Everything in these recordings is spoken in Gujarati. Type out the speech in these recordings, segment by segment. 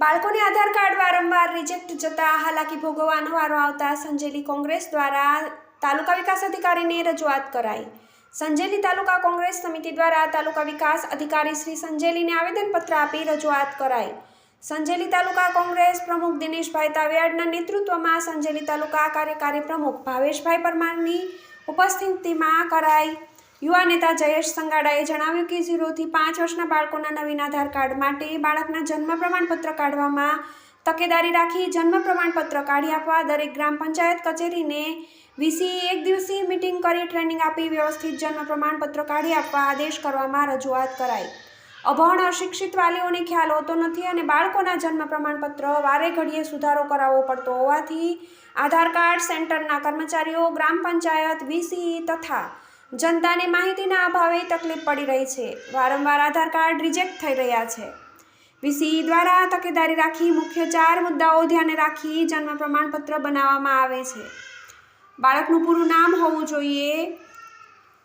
બાળકોને આધાર કાર્ડ વારંવાર રિજેક્ટ જતા હાલાકી ભોગવવાનો વારો આવતા સંજેલી કોંગ્રેસ દ્વારા તાલુકા વિકાસ અધિકારીને રજૂઆત કરાઈ. સંજેલી તાલુકા કોંગ્રેસ સમિતિ દ્વારા તાલુકા વિકાસ અધિકારી શ્રી સંજેલીને આવેદનપત્ર આપી રજૂઆત કરાઈ. સંજેલી તાલુકા કોંગ્રેસ પ્રમુખ દિનેશભાઈ તાવિયાડના નેતૃત્વમાં સંજેલી તાલુકા કાર્યકારી પ્રમુખ ભાવેશભાઈ પરમારની ઉપસ્થિતિમાં કરાઈ યુવા નેતા જયેશ સંગાડાએ જણાવ્યું કે ઝીરોથી પાંચ વર્ષના બાળકોના નવીન આધાર કાર્ડ માટે બાળકના જન્મ પ્રમાણપત્ર કાઢવામાં તકેદારી રાખી જન્મ પ્રમાણપત્ર કાઢી આપવા દરેક ગ્રામ પંચાયત કચેરીને વીસીએ એક દિવસીય મિટિંગ કરી ટ્રેનિંગ આપી વ્યવસ્થિત જન્મ પ્રમાણપત્ર કાઢી આપવા આદેશ કરવામાં રજૂઆત કરાઈ. અભણ અશિક્ષિત વાલીઓને ખ્યાલ હોતો નથી અને બાળકોના જન્મ પ્રમાણપત્ર વારે ઘડીએ સુધારો કરાવવો પડતો હોવાથી આધાર કાર્ડ સેન્ટરના કર્મચારીઓ, ગ્રામ પંચાયત વીસી તથા જનતાને માહિતીના અભાવે તકલીફ પડી રહી છે. વારંવાર આધાર કાર્ડ રિજેક્ટ થઈ રહ્યા છે. વીસી દ્વારા તકેદારી રાખી મુખ્ય ચાર મુદ્દાઓ ધ્યાને રાખી જન્મ પ્રમાણપત્ર બનાવવામાં આવે છે. બાળકનું પૂરું નામ હોવું જોઈએ.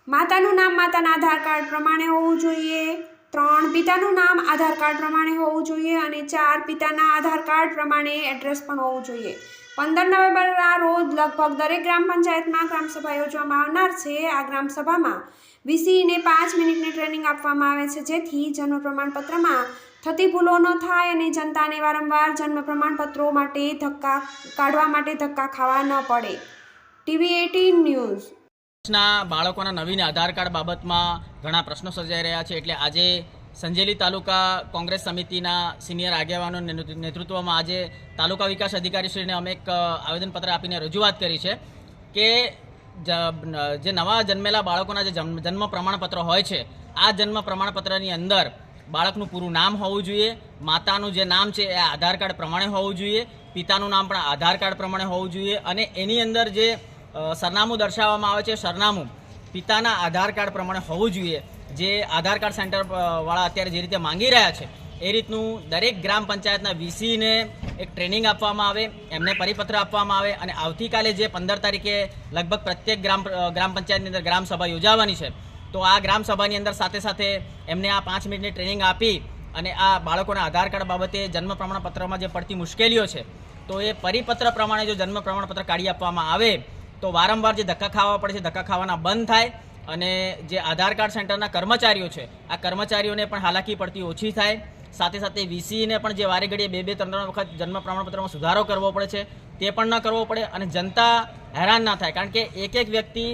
માતાનું નામ, માતાના આધાર કાર્ડ પ્રમાણે હોવું જોઈએ. ત્રણ પિતાનું નામ આધાર કાર્ડ પ્રમાણે હોવું જોઈએ અને ચાર પિતાના આધાર કાર્ડ પ્રમાણે એડ્રેસ પણ હોવું જોઈએ. પંદર નવેમ્બરના રોજ લગભગ દરેક ગ્રામ પંચાયતમાં ગ્રામસભા યોજવામાં આવનાર છે. આ ગ્રામસભામાં વીસીને પાંચ મિનિટની ટ્રેનિંગ આપવામાં આવે છે. જેથી જન્મ પ્રમાણપત્રમાં થતી ભૂલો ન થાય અને જનતાને વારંવાર જન્મ પ્રમાણપત્રો માટે ધક્કા કાઢવા માટે ધક્કા ખાવા ન પડે. ટીવી એટીન ન્યૂઝ ના બાળકોના નવીન આધાર કાર્ડ બાબતમાં ઘણા પ્રશ્નો સર્જાઈ રહ્યા છે. એટલે આજે સંજેલી તાલુકા કોંગ્રેસ સમિતિના સિનિયર આગેવાનો નેતૃત્વમાં આજે તાલુકા વિકાસ અધિકારીશ્રીને અમે એક આવેદનપત્ર આપીને રજૂઆત કરી છે કે જે નવા જન્મેલા બાળકોના જે જન્મ પ્રમાણપત્ર હોય છે, આ જન્મ પ્રમાણપત્રની અંદર બાળકનું પૂરું નામ હોવું જોઈએ, માતાનું જે નામ છે એ આધાર કાર્ડ પ્રમાણે હોવું જોઈએ, પિતાનું નામ પણ આધાર કાર્ડ પ્રમાણે હોવું જોઈએ અને એની અંદર જે સરનામું દર્શાવવામાં આવે છે. સરનામું પિતાના આધાર કાર્ડ પ્રમાણે હોવું જોઈએ. જે આધાર કાર્ડ સેન્ટર વાળા અત્યારે જે રીતે માંગી રહ્યા છે, એ રીતનું દરેક ગ્રામ પંચાયતના વીસીને એક ટ્રેનિંગ આપવામાં આવે, એમને પરિપત્ર આપવામાં આવે અને આવતીકાલે જે પંદર તારીખે લગભગ પ્રત્યેક ગ્રામ ગ્રામ પંચાયતની અંદર ગ્રામ સભા યોજાવાની છે, તો આ ગ્રામસભાની અંદર સાથે સાથે એમને આ પાંચ મિનિટની ટ્રેનિંગ આપી અને આ બાળકોના આધાર કાર્ડ બાબતે જન્મ પ્રમાણપત્રમાં જે પડતી મુશ્કેલીઓ છે, તો એ પરિપત્ર પ્રમાણે જો જન્મ પ્રમાણપત્ર કાઢી આપવામાં આવે તો વારંવાર જે ધક્કા ખાવા પડે છે, ધક્કા ખાવાના બંધ થાય અને જે આધાર કાર્ડ સેન્ટરના કર્મચારીઓ છે, આ કર્મચારીઓને પણ હાલાકી પડતી ઓછી થાય. સાથે સાથે વીસીને પણ જે વારે ઘડીએ બે બે, ત્રણ ત્રણ વખત જન્મ પ્રમાણપત્રમાં સુધારો કરવો પડે છે, તે પણ ન કરવો પડે અને જનતા હેરાન ના થાય. કારણ કે એક એક વ્યક્તિ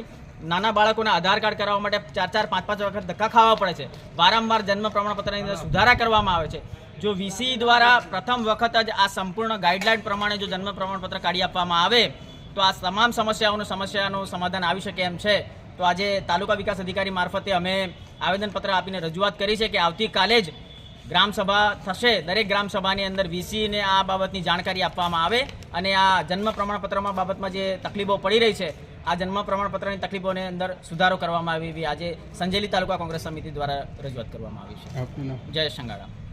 નાના બાળકોના આધાર કાર્ડ કરાવવા માટે ચાર ચાર, પાંચ પાંચ વખત ધક્કા ખાવા પડે છે. વારંવાર જન્મ પ્રમાણપત્રની અંદર સુધારા કરવામાં આવે છે. જો વીસી દ્વારા પ્રથમ વખત જ આ સંપૂર્ણ ગાઈડલાઈન પ્રમાણે જો જન્મ પ્રમાણપત્ર કાઢી આપવામાં આવે તો આ તમામ સમસ્યાઓનું સમસ્યાનું સમાધાન આવી શકે એમ છે. તો આજે તાલુકા વિકાસ અધિકારી મારફતે અમે આવેદનપત્ર આપીને રજૂઆત કરી છે કે આવતીકાલે જ ગ્રામસભા થશે. દરેક ગ્રામસભાની અંદર વીસીને આ બાબતની જાણકારી આપવામાં આવે અને આ જન્મ પ્રમાણપત્રમાં બાબતમાં જે તકલીફો પડી રહી છે આ જન્મ પ્રમાણપત્રની તકલીફોને અંદર સુધારો કરવામાં આવી આજે સંજેલી તાલુકા કોંગ્રેસ સમિતિ દ્વારા રજૂઆત કરવામાં આવી છે. જય સંગાળા